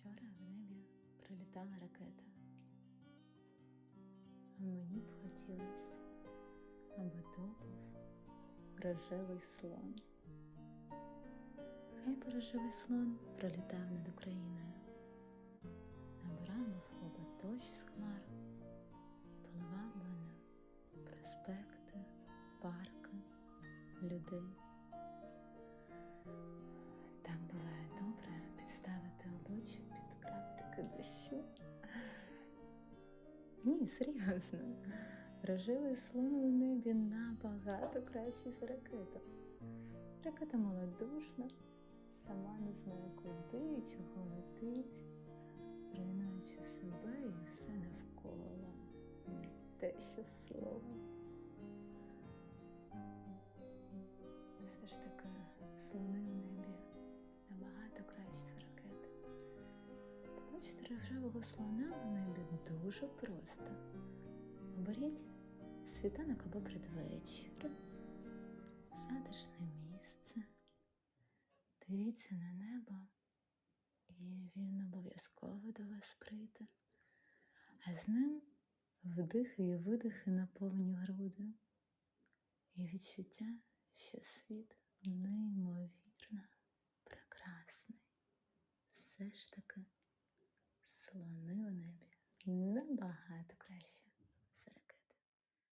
Вчора в небі прилітала ракета. А мені б хотілося, аби то був рожевий слон. Хай би рожевий слон пролітав над Україною, набирав хоба дощ з хмар і поливав на проспекти, парки, людей. Краплики дощу. Ні, серйозно. Рожевий слон у небі набагато кращий за ракету. Ракета малодушна, сама не знає куди і чого летить, руйнуючи себе і все навколо. Не те, що слово. Побачити рожевого слона в небі дуже просто. Оберіть світанок або предвечір, затишне місце, дивіться на небо, і він обов'язково до вас прийде, а з ним вдихи і видихи на повні груди, і відчуття, що світ неймовірно прекрасний. Все ж таки Слони у небі набагато краще.